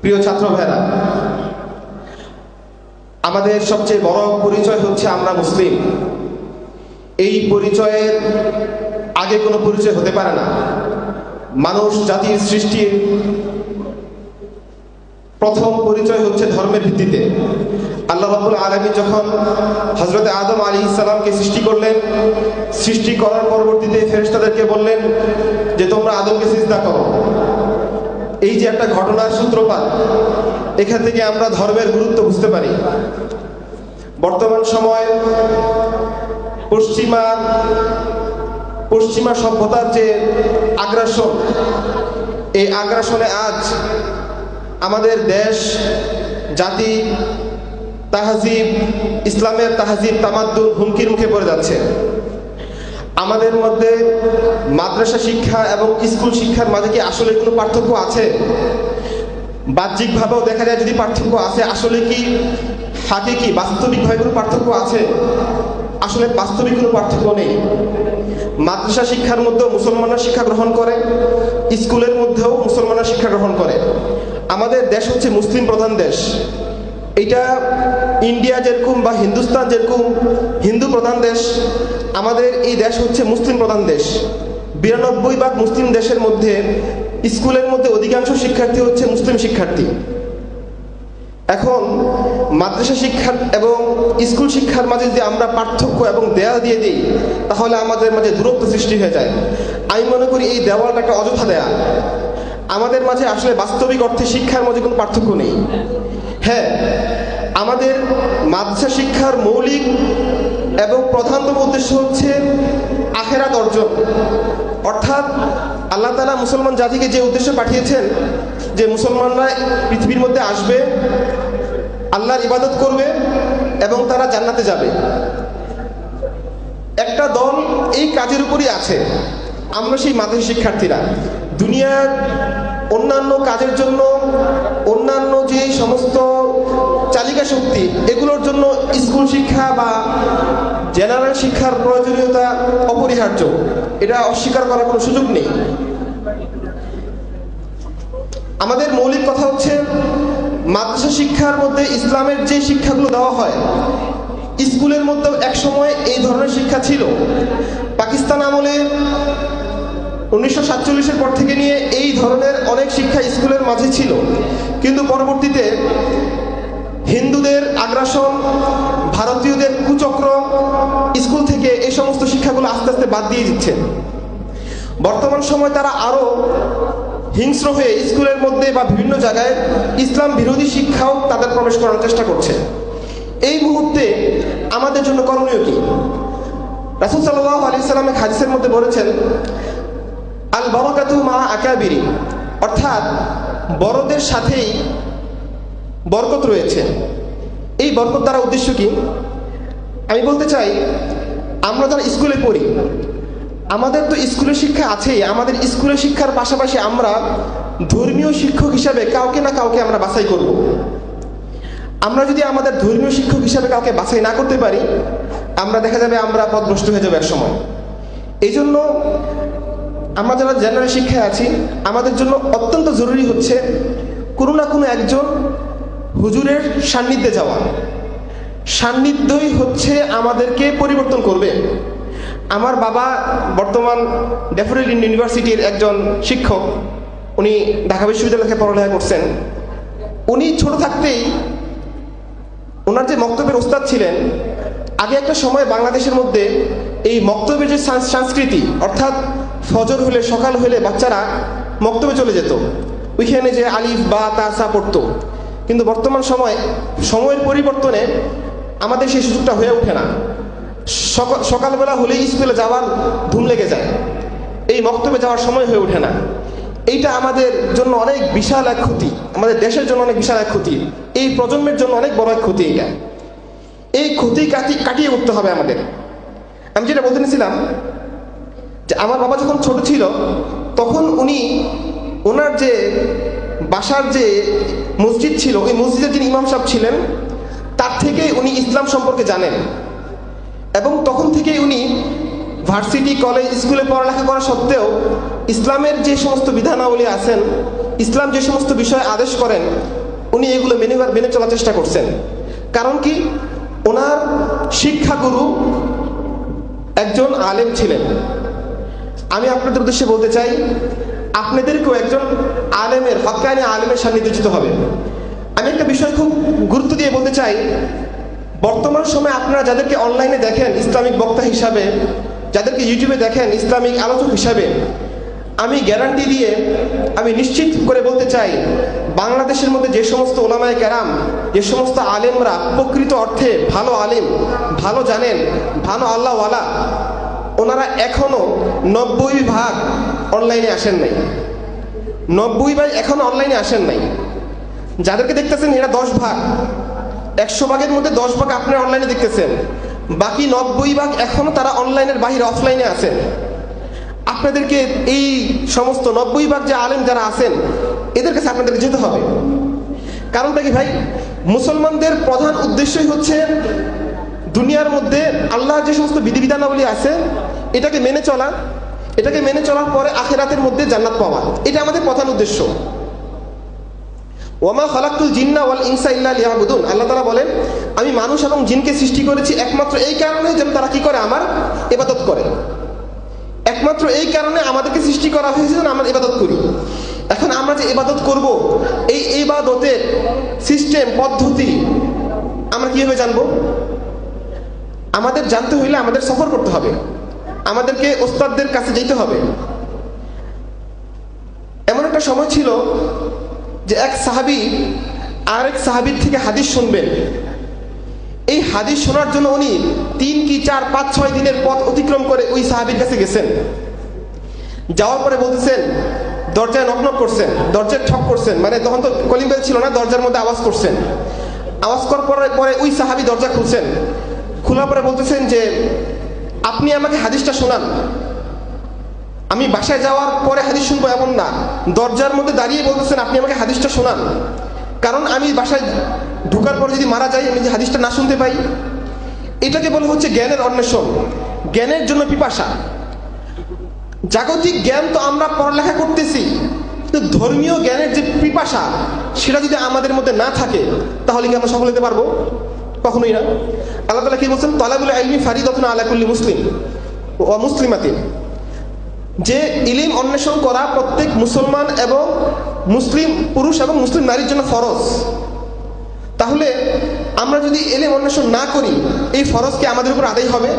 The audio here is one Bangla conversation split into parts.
প্রিয় ছাত্র ভাইরা আমাদের সবচেয়ে বড় পরিচয় হচ্ছে আমরা মুসলিম। এই পরিচয়ের আগে কোনো পরিচয় হতে পারে না। মানুষ, জাতির সৃষ্টির প্রথম পরিচয় হচ্ছে ধর্মের ভিত্তিতে। আল্লাহ রাবুল আলমী যখন হজরত আদম আলী ইসলামকে সৃষ্টি করলেন, সৃষ্টি করার পরবর্তীতে ফেরেশতাদেরকে বললেন যে, তোমরা আদমকে সিজদা করো। এই যে একটা ঘটনার সূত্রপাত, এখান থেকে আমরা ধর্মের গুরুত্ব বুঝতে পারি। বর্তমান সময় পশ্চিমা পশ্চিমা সভ্যতার যে আগ্রাসন, এই আগ্রাসনে আজ আমাদের দেশ, জাতি, তাহাজিব, ইসলামের তাহাজিব তামাদ্দুন হুমকির মুখে পড়ে যাচ্ছে। আমাদের মধ্যে মাদ্রাসা শিক্ষা এবং স্কুল শিক্ষার মাঝে কি আসলে কোনো পার্থক্য আছে? বাহ্যিকভাবেও দেখা যায় যদি পার্থক্য আছে, আসলে কি থাকে কি? বাস্তবিকভাবে কোনো পার্থক্য আছে? আসলে বাস্তবিক কোনো পার্থক্য নেই। মাদ্রাসা শিক্ষার মধ্যেও মুসলমানরা শিক্ষা গ্রহণ করে, স্কুলের মধ্যেও মুসলমানরা শিক্ষা গ্রহণ করে। আমাদের দেশ হচ্ছে মুসলিম প্রধান দেশ। এটা ইন্ডিয়া যেরকম বা হিন্দুস্তান যেরকম হিন্দু প্রধান দেশ আমাদের এই দেশ হচ্ছে মুসলিম প্রধান দেশ। বিরানব্বই ভাগ মুসলিম দেশের মধ্যে স্কুলের মধ্যে অধিকাংশ শিক্ষার্থী হচ্ছে মুসলিম শিক্ষার্থী। এখন মাদ্রাসা শিক্ষা এবং স্কুল শিক্ষার মাঝে যদি আমরা পার্থক্য এবং দেয়াল দিয়ে দিই, তাহলে আমাদের মাঝে দূরত্ব সৃষ্টি হয়ে যায়। আমি মনে করি এই দেওয়ালটা একটা অযথা দেয়া। আমাদের মাঝে আসলে বাস্তবিক অর্থে শিক্ষার মধ্যে কোনো পার্থক্য নেই। হ্যাঁ আমাদের মাদ্রাসা শিক্ষার মৌলিক এবং প্রধানতম উদ্দেশ্য হচ্ছে আখেরাত অর্জন। অর্থাৎ আল্লাহ তালা মুসলমান জাতিকে যে উদ্দেশ্যে পাঠিয়েছেন যে মুসলমানরা পৃথিবীর মধ্যে আসবে, আল্লাহর ইবাদত করবে এবং তারা জান্নাতে যাবে। একটা দল এই কাজের উপরই আছে। আমরা সেই মাদ্রাসা শিক্ষার্থীরা। দুনিয়ার অন্যান্য কাজের জন্য অন্যান্য যে সমস্ত চালিকা শক্তি, এগুলোর জন্য স্কুল শিক্ষা বা জেনারেল শিক্ষার প্রয়োজনীয়তা অপরিহার্য। এটা অস্বীকার করার কোনো সুযোগ নেই। আমাদের মৌলিক কথা হচ্ছে, মাদ্রাসা শিক্ষার মধ্যে ইসলামের যে শিক্ষাগুলো দেওয়া হয়, স্কুলের মধ্যেও একসময় এই ধরনের শিক্ষা ছিল। পাকিস্তান আমলে উনিশশো সাতচল্লিশের পর থেকে নিয়ে এই ধরনের অনেক শিক্ষা স্কুলের মাঝে ছিল। কিন্তু পরবর্তীতে হিন্দুদের আগ্রাসন, ভারতীয়দের কুচক্র স্কুল থেকে এই সমস্ত শিক্ষাগুলো আস্তে আস্তে বাদ দিয়ে দিচ্ছে। বর্তমান সময় তারা আরও হিংস্র হয়ে স্কুলের মধ্যে বা বিভিন্ন জায়গায় ইসলাম বিরোধী শিক্ষাও তাদের প্রবেশ করার চেষ্টা করছে। এই মুহূর্তে আমাদের জন্য করণীয় কি? রাসুল সাল্লাহ আলি সাল্লামের হাদিসের মধ্যে বলেছেন আল বরকাতু মা আকাবিরি। অর্থাৎ বড়দের সাথেই বরকত রয়েছে। এই বরকত দ্বারা উদ্দেশ্য কি? আমি বলতে চাই, আমরা যারা স্কুলে পড়ি, আমাদের তো স্কুলের শিক্ষা আছেই। আমাদের স্কুলের শিক্ষার পাশাপাশি আমরা ধর্মীয় শিক্ষক হিসাবে কাউকে না কাউকে আমরা বাছাই করব। আমরা যদি আমাদের ধর্মীয় শিক্ষক হিসাবে কাউকে বাছাই না করতে পারি, আমরা দেখা যাবে আমরা পদভ্রষ্ট হয়ে যাব এক সময় এই জন্য আমরা যারা জেনারেল শিক্ষায় আছি, আমাদের জন্য অত্যন্ত জরুরি হচ্ছে কোনো না কোনো একজন হুজুরের সান্নিধ্যে যাওয়া। সান্নিধ্যই হচ্ছে আমাদেরকে পরিবর্তন করবে। আমার বাবা বর্তমান ডেফোডিল ইউনিভার্সিটির একজন শিক্ষক, উনি ঢাকা বিশ্ববিদ্যালয় পড়ালেখা করছেন। উনি ছোট থাকতেই ওনার যে মক্তব্যের ওস্তাদ ছিলেন, আগে একটা সময় বাংলাদেশের মধ্যে এই মক্তব্যের যে সংস্কৃতি, অর্থাৎ ফজর হলে, সকাল হলে বাচ্চারা মক্তব্যে চলে যেত। ওইখানে যে আলিফ, বা তাসা পড়তো। কিন্তু বর্তমান সময় সময়ের পরিবর্তনে আমাদের সেই সুযোগটা হয়ে ওঠে না। সকাল সকালবেলা হলেই স্কুলে যাওয়ার ধুম লেগে যায়। এই মক্তব্যে যাওয়ার সময় হয়ে ওঠে না। এইটা আমাদের জন্য অনেক বিশাল এক ক্ষতি। আমাদের দেশের জন্য অনেক বিশাল এক ক্ষতি। এই প্রজন্মের জন্য অনেক বড় এক ক্ষতি এটা এই ক্ষতি কাটি, কাটিয়ে উঠতে হবে আমাদের। আমি যেটা বলতে নিয়েছিলাম যে আমার বাবা যখন ছোট ছিল, তখন উনি ওনার যে বাসার যে মসজিদ ছিল, ওই মসজিদের যিনি ইমাম সাহেব ছিলেন, তার থেকে উনি ইসলাম সম্পর্কে জানেন। এবং তখন থেকেই উনি ভার্সিটি, কলেজ, স্কুলে পড়ালেখা করা সত্ত্বেও ইসলামের যে সমস্ত বিধানাবলী আছেন, ইসলাম যে সমস্ত বিষয়ে আদেশ করেন, উনি এগুলো মেনে মেনে চলার চেষ্টা করছেন। কারণ কি? ওনার শিক্ষাগুরু একজন আলেম ছিলেন। আমি আপনাদের উদ্দেশ্যে বলতে চাই, আপনাদেরকেও একজন আলেমের, হকানি আলেমের সান্নিধ্যে যেতে হবে। আমি একটা বিষয় খুব গুরুত্ব দিয়ে বলতে চাই, বর্তমান সময়ে আপনারা যাদেরকে অনলাইনে দেখেন, ইসলামিক বক্তা হিসাবে, যাদেরকে ইউটিউবে দেখেন, ইসলামিক আলোচক হিসাবে, আমি গ্যারান্টি দিয়ে আমি নিশ্চিত করে বলতে চাই, বাংলাদেশের মধ্যে যে সমস্ত ওলামায় ক্যারাম যে সমস্ত আলেমরা প্রকৃত অর্থে ভালো আলেম, ভালো জানেন, ভালো আল্লাহওয়ালা ওনারা এখনও নব্বই ভাগ অনলাইনে আসেন নাই। নব্বই ভাগ এখনও অনলাইনে আসেন নাই। যাদেরকে দেখতেছেন, এরা দশ ভাগ। একশো ভাগের মধ্যে দশ ভাগ আপনি অনলাইনে দেখতেছেন। বাকি নব্বই ভাগ এখনও তারা অনলাইনের বাহিরে অফলাইনে আছেন। আপনাদেরকে এই সমস্ত নব্বই ভাগ যে আলেম যারা আছেন, এদের কাছে আপনাদেরকে যেতে হবে। কারণটা কি ভাই? মুসলমানদের প্রধান উদ্দেশ্যই হচ্ছে দুনিয়ার মধ্যে আল্লাহর যে সমস্ত বিধিবিধানাবলী আছে, এটাকে মেনে চলা, এটাকে মেনে চলার পরে আখেরাতের মধ্যে জান্নাত পাওয়া। এটা আমাদের প্রধান উদ্দেশ্য। ওমা খালাকুল জিন্না ওয়াল ইনসা ইল্লা লিয়াবুদুন। আল্লাহ তাআলা বলেন, আমি মানুষ এবং জিনকে সৃষ্টি করেছি একমাত্র এই কারণে যেন তারা কি করে? আমার ইবাদত করে। একমাত্র এই কারণে আমাদেরকে সৃষ্টি করা হয়েছে যেন আমরা ইবাদত করি। এখন আমরা যে ইবাদত করব, এই ইবাদতের সিস্টেম পদ্ধতি, আমরা কীভাবে জানব? আমাদের জানতে হইলে আমাদের সফর করতে হবে। আমাদেরকে ওস্তাদদের কাছে যেতে হবে। এমন একটা সময় ছিল যে এক সাহাবি আরেক সাহাবির থেকে হাদিস শুনবেন। এই হাদিস শোনার জন্য উনি তিন কি চার পাঁচ ছয় দিনের পথ অতিক্রম করে ওই সাহাবির কাছে গেছেন। যাওয়ার পরে বলতেছেন, দরজায় নক নক করছেন, দরজায় ঠক করছেন মানে তখন তো কলিং ছিল না, দরজার মধ্যে আওয়াজ করছেন। আওয়াজ করার পরে ওই সাহাবি দরজা খুলছেন। খোলার পরে বলতেছেন যে, আপনি আমাকে হাদিসটা শোনান। আমি বাসায় যাওয়ার পরে হাদিস শুনব এমন না। দরজার মধ্যে দাঁড়িয়ে বলতেছেন, আপনি আমাকে হাদিসটা শোনান। কারণ আমি বাসায় ঢুকার পরে যদি মারা যাই, আমি যে হাদিসটা না শুনতে পাই। এটাকে বলা হচ্ছে জ্ঞানের অন্বেষণ। জ্ঞানের জন্য পিপাসা। জাগতিক জ্ঞান তো আমরা পড়ালেখা করতেছি। কিন্তু ধর্মীয় জ্ঞানের যে পিপাসা, সেটা যদি আমাদের মধ্যে না থাকে, তাহলে কি আমরা সফল হতে পারব? কখনোই না। আল্লাহ তালা কি বলছেন? তলাবুল আলমি ফারিদতুন আলাকুল্লি মুসলিম ও মুসলিমাতিন। যে ইলিম অন্বেষণ করা প্রত্যেক মুসলমান এবং মুসলিম পুরুষ এবং মুসলিম নারীর জন্য ফরজ। তাহলে আমরা যদি এলেম অন্বেষণ না করি, এই ফরজ কি আমাদের উপর আদায় হবে?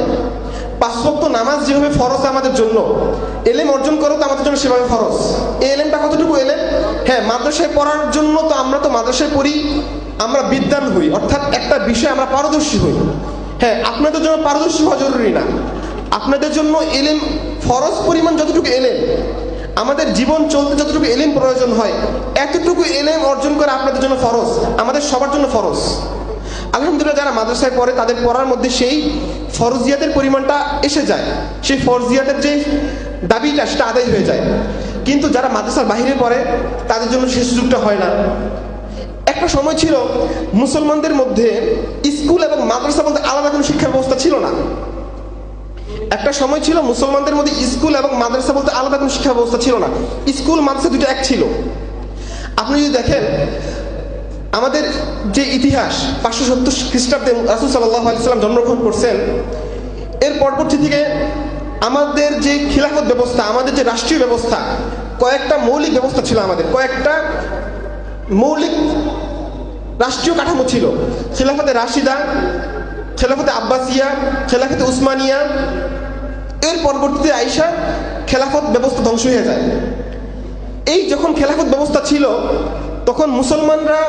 পাঁচভক্ত নামাজ যেভাবে ফরজ আমাদের জন্য এলেম অর্জন করো তো আমাদের জন্য সেভাবে ফরজ। এই এলেমটা কতটুকু এলেম হ্যাঁ মাদ্রাসায় পড়ার জন্য তো আমরা তো মাদ্রাসায় পড়ি আমরা বিদ্যান হই, অর্থাৎ একটা বিষয়ে আমরা পারদর্শী হই। হ্যাঁ আপনাদের জন্য পারদর্শী হওয়া জরুরি না। আপনাদের জন্য এলেম, ফরজ পরিমাণ যতটুকু এলেম, আমাদের জীবন চলতে যতটুকু এলেম প্রয়োজন হয়, এতটুকু এলেম অর্জন করা আপনাদের জন্য ফরজ, আমাদের সবার জন্য ফরজ। আলহামদুলিল্লাহ, যারা মাদ্রাসায় পড়ে, তাদের পড়ার মধ্যে সেই ফরজিয়াতের পরিমাণটা এসে যায়। সেই ফরজিয়াতের যে দাবিটা, সেটা আদায় হয়ে যায়। কিন্তু যারা মাদ্রাসার বাহিরে পড়ে, তাদের জন্য সেই সুযোগটা হয় না। সময় ছিল, মুসলমানদের মধ্যে স্কুল এবং মাদ্রাসা বলতে আলাদা কোনো শিক্ষা ব্যবস্থা ছিল না। একটা সময় ছিল, মুসলমানদের মধ্যে স্কুল এবং মাদ্রাসা বলতে আলাদা কোনো শিক্ষা ব্যবস্থা ছিল না। স্কুল, মাদ্রাসা দুটো এক ছিল। আপনি যদি দেখেন, আমাদের যে ইতিহাস, পাঁচশো সত্তর খ্রিস্টাব্দে রাসুল সাল্লাহ আলিয়াল্লাম জন্মগ্রহণ করছেন, এর পরবর্তী থেকে আমাদের যে খিলাফত ব্যবস্থা, আমাদের যে রাষ্ট্রীয় ব্যবস্থা, কয়েকটা মৌলিক ব্যবস্থা ছিল আমাদের। কয়েকটা মৌলিক রাষ্ট্রীয় কাঠামো ছিল। খিলাফতে রাশিদা, খেলাফতে আব্বাসিয়া, খেলাফতে উসমানিয়া। এর পরবর্তীতে আইসা খেলাফত ব্যবস্থা ধ্বংস হয়ে যায়। এই যখন খেলাফত ব্যবস্থা ছিল, তখন মুসলমানরা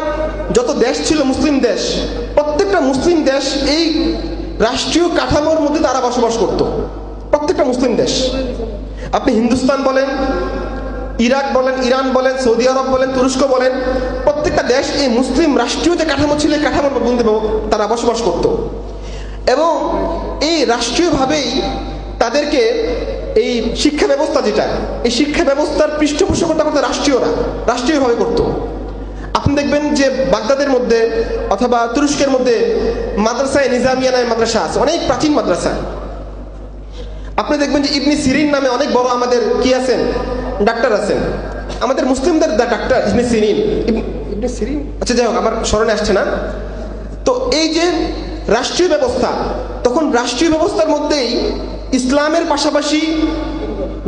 যত দেশ ছিল মুসলিম দেশ, প্রত্যেকটা মুসলিম দেশ এই রাষ্ট্রীয় কাঠামোর মধ্যে তারা বসবাস করত। প্রত্যেকটা মুসলিম দেশ। আপনি হিন্দুস্তান বলেন ইরাক বলেন, ইরান বলেন, সৌদি আরব বলেন, তুরস্ক বলেন, প্রত্যেকটা দেশ এই মুসলিম রাষ্ট্রীয় যে কাঠামো ছিল, এই কাঠামোর মধ্যে তারা বসবাস করত। এবং এই রাষ্ট্রীয়ভাবেই তাদেরকে এই শিক্ষা ব্যবস্থা যেটা, এই শিক্ষা ব্যবস্থার পৃষ্ঠপোষকতা করতে রাষ্ট্রীয়রা, রাষ্ট্রীয়ভাবে করত। আপনি দেখবেন যে বাগদাদের মধ্যে অথবা তুরস্কের মধ্যে মাদ্রাসায় নিজামিয়া নামে মাদ্রাসা আছে, অনেক প্রাচীন মাদ্রাসা। আপনি দেখবেন যে ইবনি সিরিন নামে অনেক বড় আমাদের কি আছেন? ডাক্তার আছেন। আমাদের মুসলিমদের ডাক্তার, ইবনে সিরিন। ইব- ইবনে সিরিন? আচ্ছা যাই হোক, আমার স্মরণে আসছে না। তো এই যে রাষ্ট্রীয় ব্যবস্থা, তখন রাষ্ট্রীয় ব্যবস্থার মধ্যেই ইসলামের পাশাপাশি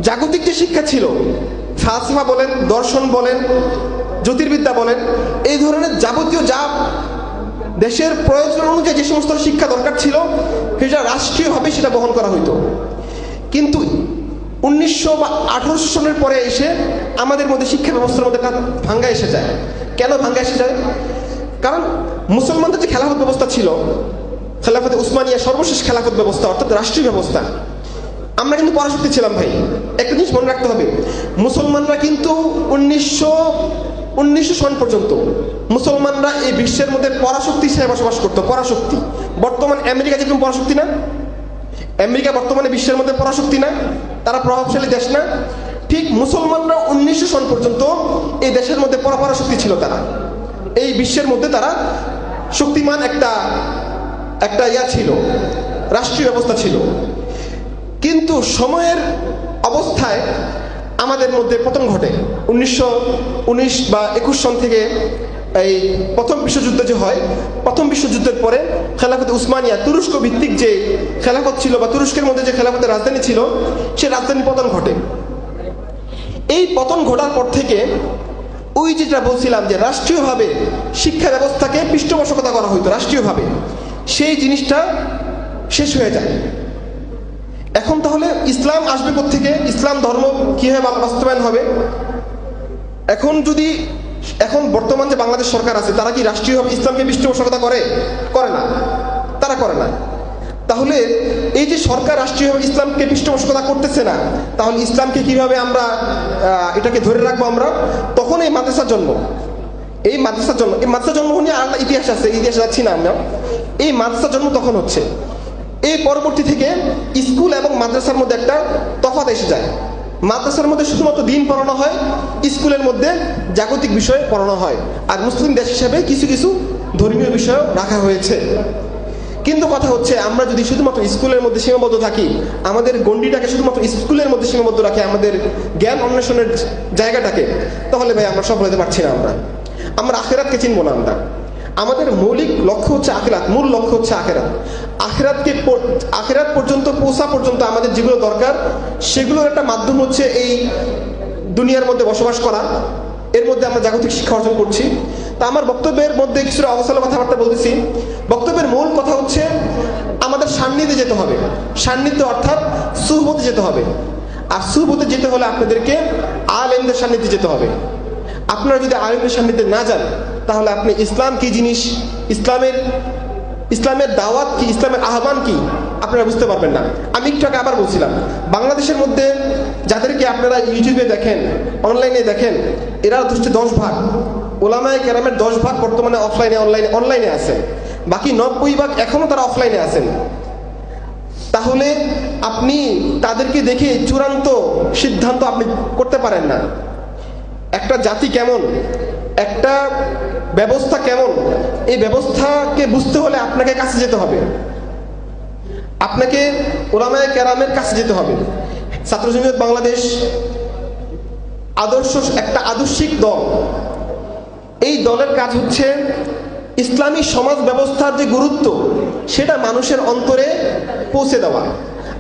জাগতিক যে শিক্ষা ছিল, ফালসাফা বলেন, দর্শন বলেন, জ্যোতির্বিদ্যা বলেন, এই ধরনের যাবতীয় যা দেশের প্রয়োজন অনুযায়ী যে সমস্ত শিক্ষা দরকার ছিল, সেটা রাষ্ট্রীয়ভাবে সেটা বহন করা হইতো। কিন্তু উনিশশো বা আঠারোশো সনের পরে এসে আমাদের মধ্যে শিক্ষা ব্যবস্থার মধ্যে ভাঙ্গা এসে যায়। কেন ভাঙ্গা এসে যায়? কারণ মুসলমানদের যে খেলাফত ব্যবস্থা ছিল, খেলাফতে উসমানিয়া সর্বশেষ খেলাফত ব্যবস্থা, অর্থাৎ রাষ্ট্রীয় ব্যবস্থা, আমরা কিন্তু পরাশক্তি ছিলাম ভাই। একটা জিনিস মনে রাখতে হবে, মুসলমানরা কিন্তু উনিশশো উনিশশো সন পর্যন্ত মুসলমানরা এই বিশ্বের মধ্যে পরাশক্তি হিসেবে বসবাস করতো, পরাশক্তি। বর্তমান আমেরিকা যেরকম পরাশক্তি না আমেরিকা বর্তমানে বিশ্বের মধ্যে পরাশক্তি না, তারা প্রভাবশালী দেশ না। ঠিক মুসলমানরা উনিশশো সন পর্যন্ত এই দেশের মধ্যে পরাপরাশক্তি ছিল তারা। এই বিশ্বের মধ্যে তারা শক্তিমান একটা একটা ইয়া ছিল, রাষ্ট্রীয় ব্যবস্থা ছিল। কিন্তু সময়ের অবস্থায় আমাদের মধ্যে পতন ঘটে। উনিশশো উনিশ বা একুশ সন থেকে এই প্রথম বিশ্বযুদ্ধ যে হয়, প্রথম বিশ্বযুদ্ধের পরে খেলাফত উসমানিয়া তুরস্ক ভিত্তিক যে খেলাফত ছিল বা তুরস্কের মধ্যে যে খেলাফতের রাজধানী ছিল, সে রাজধানী পতন ঘটে। এই পতন ঘটার পর থেকে ওই যেটা বলছিলাম যে রাষ্ট্রীয়ভাবে শিক্ষা ব্যবস্থাকে পৃষ্ঠপোষকতা করা হইতো, রাষ্ট্রীয়ভাবে। সেই জিনিসটা শেষ হয়ে যায়। এখন তাহলে ইসলাম আসবে থেকে ইসলাম ধর্ম কীভাবে বাস্তবায়ন হবে? এখন যদি এখন বর্তমান যে বাংলাদেশ সরকার আছে, তারা কি রাষ্ট্রীয়ভাবে ইসলামকে পৃষ্ঠপোষকতা করে? করে না। তারা করে না। তাহলে এই যে সরকার রাষ্ট্রীয়ভাবে ইসলামকে পৃষ্ঠপোষকতা করতেছে না, তাহলে ইসলামকে কীভাবে আমরা এটাকে ধরে রাখব আমরা? তখন এই মাদ্রাসার জন্ম। এই মাদ্রাসার জন্ম। এই মাদ্রাসা জন্ম নিয়ে আলাদা ইতিহাস আছে, ইতিহাস যাচ্ছি না আমরা। এই মাদ্রাসার জন্ম তখন হচ্ছে। এই পরবর্তী থেকে স্কুল এবং মাদ্রাসার মধ্যে একটা তফাৎ এসে যায়। মাদ্রাসার মধ্যে শুধুমাত্র দিন পড়ানো হয়, স্কুলের মধ্যে জাগতিক বিষয়ে পড়ানো হয়। আর মুসলিম দেশ হিসাবে কিছু কিছু ধর্মীয় বিষয় রাখা হয়েছে। কিন্তু কথা হচ্ছে, আমরা যদি শুধুমাত্র স্কুলের মধ্যে সীমাবদ্ধ থাকি, আমাদের গণ্ডিটাকে শুধুমাত্র স্কুলের মধ্যে সীমাবদ্ধ রাখি, আমাদের জ্ঞান অন্বেষণের জায়গাটাকে, তাহলে ভাই আমরা সফল হতে পারছি না আমরা। আমরা আখেরাতকে চিনবো না আমরা। আমাদের মৌলিক লক্ষ্য হচ্ছে আখেরাত, মূল লক্ষ্য হচ্ছে আখেরাত। আখেরাতকে আখেরাত পর্যন্ত পৌঁছা পর্যন্ত আমাদের যেগুলো দরকার, সেগুলোর একটা মাধ্যম হচ্ছে এই দুনিয়ার মধ্যে বসবাস করা। এর মধ্যে আমরা জাগতিক শিক্ষা অর্জন করছি। তা আমার বক্তব্যের মধ্যে কিছুটা অবসর কথাবার্তা বলতেছি। বক্তব্যের মূল কথা হচ্ছে আমাদের সান্নিধ্যে যেতে হবে। সান্নিধ্য অর্থাৎ সুহবতে যেতে হবে। আর সুহবতে যেতে হলে আপনাদেরকে আলেমদের সান্নিধ্যে যেতে হবে। আপনারা যদি আলেমদের সান্নিধ্যে না যান, তাহলে আপনি ইসলাম কি জিনিস? ইসলামের ইসলামের দাওয়াত কি? ইসলামের আহ্বান কি? আপনারা বুঝতে পারবেন না। আমি একটু আগে আবার বলছিলাম, বাংলাদেশের মধ্যে যাদেরকে আপনারা ইউটিউবে দেখেন অনলাইনে দেখেন, এরা হচ্ছে দশ ভাগ। ওলামায় কেরামের দশ ভাগ বর্তমানে অফলাইনে অনলাইনে অনলাইনে আছে। বাকি নব্বই ভাগ এখনও তারা অফলাইনে আছেন। তাহলে আপনি তাদেরকে দেখে চূড়ান্ত সিদ্ধান্ত আপনি করতে পারেন না। একটা জাতি কেমন? একটা ব্যবস্থা কেমন? এই ব্যবস্থাকে বুঝতে হলে আপনাকে কাছে যেতে হবে। আপনাকে ওলামায় কেরামের কাছে যেতে হবে। ছাত্র জমিয়ত বাংলাদেশ আদর্শ, একটা আদর্শিক দল। এই দলের কাজ হচ্ছে ইসলামী সমাজ ব্যবস্থার যে গুরুত্ব, সেটা মানুষের অন্তরে পৌঁছে দেওয়া।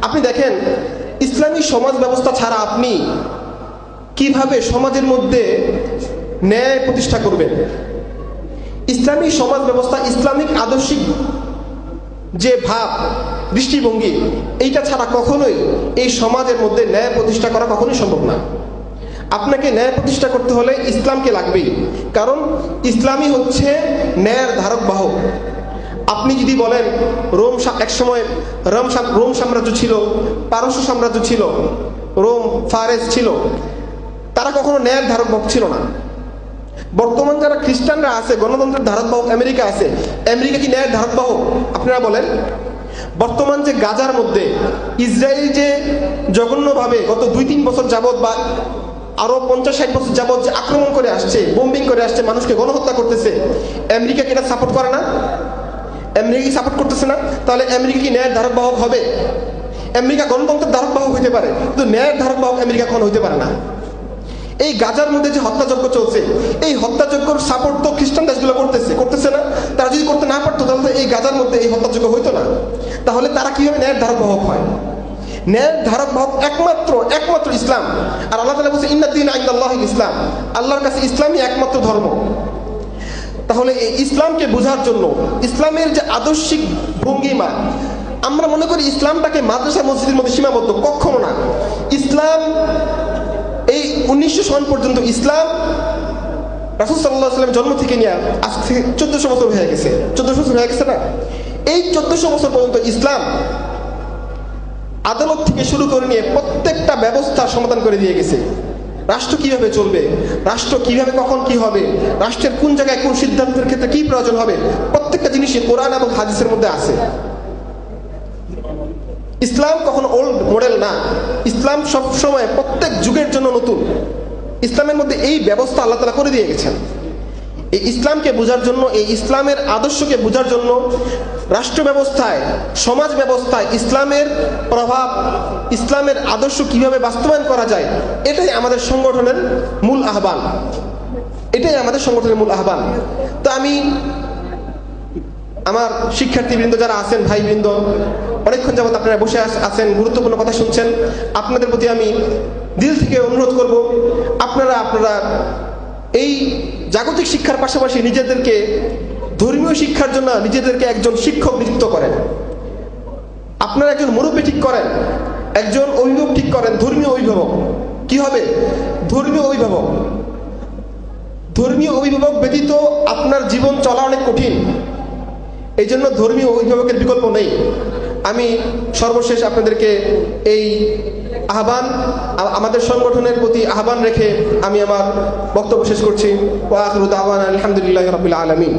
আপনি দেখেন, ইসলামী সমাজ ব্যবস্থা ছাড়া আপনি কীভাবে সমাজের মধ্যে ন্যায় প্রতিষ্ঠা করবেন? ইসলামী সমাজ ব্যবস্থা, ইসলামিক আদর্শিক যে ভাব, দৃষ্টিভঙ্গি, এইটা ছাড়া কখনোই এই সমাজের মধ্যে ন্যায় প্রতিষ্ঠা করা কখনোই সম্ভব না। আপনাকে ন্যায় প্রতিষ্ঠা করতে হলে ইসলামকে লাগবেই। কারণ ইসলামই হচ্ছে ন্যায়ের ধারক বাহক। আপনি যদি বলেন, রোম একসময় রোম রোম সাম্রাজ্য ছিল, পারস্য সাম্রাজ্য ছিল, রোম ফারেস ছিল তারা কখনো ন্যায়ের ধারক বাহক ছিল না। বর্তমান যারা খ্রিস্টানরা আছে, গণতন্ত্রের ধারক বাহক আমেরিকা আছে, আমেরিকা কি ন্যায়ের ধারক বাহক আপনারা বলেন। বর্তমান যে গাজার মধ্যে, ইসরায়েল যে জঘন্যভাবে গত দুই তিন বছর যাবৎ বা আরও পঞ্চাশ ষাট বছর যাবৎ যে আক্রমণ করে আসছে বোম্বিং করে আসছে, মানুষকে গণহত্যা করতেছে, আমেরিকা কি এটা সাপোর্ট করে না? আমেরিকা কি সাপোর্ট করতেছে না? তাহলে আমেরিকা কি ন্যায়ের ধারক বাহক হবে। আমেরিকা গণতন্ত্রের ধারক বাহক হইতে পারে, কিন্তু ন্যায়ের ধারক বাহক আমেরিকা কখনো হইতে পারে না। এই গাজার মধ্যে যে হত্যাযজ্ঞ চলছে, এই হত্যাযজ্ঞর সাপোর্ট তো খ্রিস্টান দেশগুলো করতেছে করতেছে না? তারা যদি করতে না পারতো, তাহলে এই গাজার মধ্যে এই হত্যাযজ্ঞ হইতো না। তাহলে তারা কীভাবে ন্যায়ের ধারক বাহক হয়? ন্যায়ের ধারক বাহক একমাত্র একমাত্র ইসলাম। আর আল্লাহ তালা বলছে ইন্নাদ্দিন আল্লাহ ইসলাম। আল্লাহর কাছে ইসলামই একমাত্র ধর্ম। তাহলে এই ইসলামকে বোঝার জন্য ইসলামের যে আদর্শিক ভঙ্গিমা, আমরা মনে করি ইসলামটাকে মাদ্রাসা মসজিদের মধ্যে সীমাবদ্ধ কখনো না। ইসলাম উনিশশো সন পর্যন্ত ইসলাম রাসুল সাল্লাহ সাল্লামের জন্ম থেকে নিয়ে আজ থেকে চোদ্দশো বছর হয়ে গেছে। চোদ্দশো বছর হয়ে গেছে না? এই চোদ্দশো বছর পর্যন্ত ইসলাম আদালত থেকে শুরু করে নিয়ে প্রত্যেকটা ব্যবস্থার সমাধান করে দিয়ে গেছে। রাষ্ট্র কীভাবে চলবে? রাষ্ট্র কীভাবে কখন কি হবে? রাষ্ট্রের কোন জায়গায় কোন সিদ্ধান্তের ক্ষেত্রে কি প্রয়োজন হবে? প্রত্যেকটা জিনিসই কোরআন এবং হাদিসের মধ্যে আছে। ইসলাম কখনো ওল্ড মডেল না। ইসলাম সব সময় প্রত্যেক যুগের জন্য নতুন। ইসলামের মধ্যে এই ব্যবস্থা আল্লাহ তালা করে দিয়ে গেছেন। এই ইসলামকে বোঝার জন্য, এই ইসলামের আদর্শকে বোঝার জন্য, রাষ্ট্র ব্যবস্থায়, সমাজ ব্যবস্থায় ইসলামের প্রভাব, ইসলামের আদর্শ কীভাবে বাস্তবায়ন করা যায়, এটাই আমাদের সংগঠনের মূল আহ্বান। এটাই আমাদের সংগঠনের মূল আহ্বান। তো আমি আমার শিক্ষার্থীবৃন্দ যারা আছেন, ভাইবৃন্দ, অনেকক্ষণ যাবত আপনারা বসে আছেন, গুরুত্বপূর্ণ কথা শুনছেন। আপনাদের প্রতি আমি দিল থেকে অনুরোধ করব, আপনারা আপনারা এই জাগতিক শিক্ষার পাশাপাশি নিজেদেরকে, ধর্মীয় শিক্ষার জন্য নিজেদেরকে একজন শিক্ষক নিযুক্ত করেন। আপনারা একজন মুরব্বী ঠিক করেন, একজন অভিভাবক ঠিক করেন, ধর্মীয় অভিভাবক। কি হবে? ধর্মীয় অভিভাবক। ধর্মীয় অভিভাবক ব্যতীত আপনার জীবন চলা অনেক কঠিন। এই জন্য ধর্মীয় অভিভাবকের বিকল্প নেই। আমি সর্বশেষ আপনাদেরকে এই আহ্বান, আমাদের সংগঠনের প্রতি আহ্বান রেখে আমি আমার বক্তব্য শেষ করছি। আলহামদুলিল্লাহ রবিল আলমী